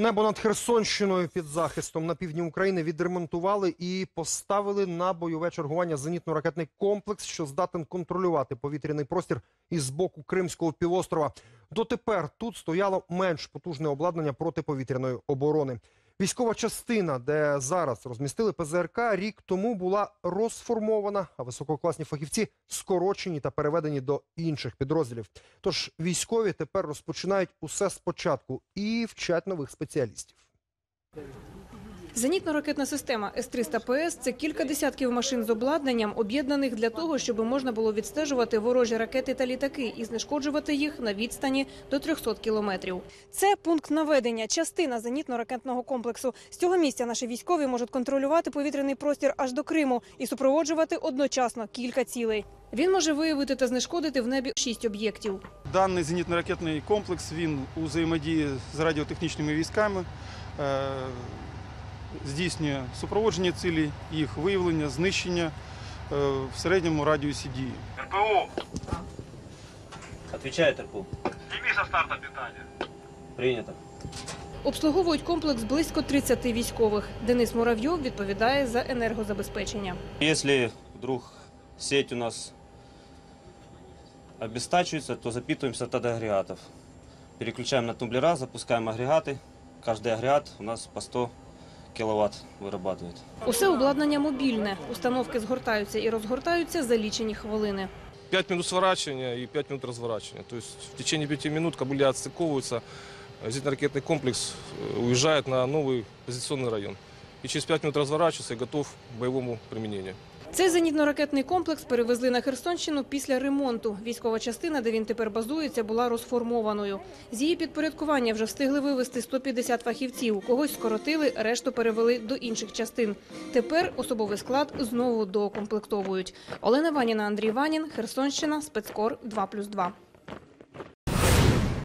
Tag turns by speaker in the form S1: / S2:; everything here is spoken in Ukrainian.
S1: Небо над Херсонщиною під захистом на півдні України відремонтували і поставили на бойове чергування зенітно-ракетний комплекс, що здатен контролювати повітряний простір із боку Кримського півострова. Дотепер тут стояло менш потужне обладнання протиповітряної оборони. Військова частина, де зараз розмістили ПЗРК, рік тому була розформована, а висококласні фахівці скорочені та переведені до інших підрозділів. Тож військові тепер розпочинають усе спочатку і вчать нових спеціалістів.
S2: Зенітно-ракетна система С-300ПС – це кілька десятків машин з обладнанням, об'єднаних для того, щоб можна було відстежувати ворожі ракети та літаки і знешкоджувати їх на відстані до 300 кілометрів. Це пункт наведення, частина зенітно-ракетного комплексу. З цього місця наші військові можуть контролювати повітряний простір аж до Криму і супроводжувати одночасно кілька цілей. Він може виявити та знешкодити в небі шість об'єктів.
S3: Даний зенітно-ракетний комплекс він у взаємодії з радіотехнічними військами е, здійснює супроводження цілей, їх виявлення, знищення е, в середньому радіусі дії.
S4: РПО,
S5: Отвечает РПУ.
S4: сними со старта питание.
S5: Принято.
S2: Обслуговують комплекс близько 30 військових. Денис Муравйов відповідає за енергозабезпечення.
S5: Если вдруг сеть у нас обестачивается, то запитываемся от агрегатов. Переключаем на тумблера, запускаем агрегаты. Каждый агрегат у нас по 100 киловатт вырабатывает.
S2: Усе обладнання мобільне. Установки згортаються і розгортаються за лічені хвилини.
S6: 5 минут сворачивания и 5 минут разворачивания. То есть в течение 5 минут кабели отстыковываются, э, зенитно-ракетный комплекс э, уезжает на новый позиционный район. И через 5 минут разворачивается и готов к боевому применению.
S2: Цей зенітно-ракетний комплекс перевезли на Херсонщину після ремонту. Військова частина, де він тепер базується, була розформованою. З її підпорядкування вже встигли вивезти 150 фахівців. Когось скоротили, решту перевели до інших частин. Тепер особовий склад знову доукомплектовують. Олена Ваніна, Андрій Ванін, Херсонщина, спецкор 2+,2.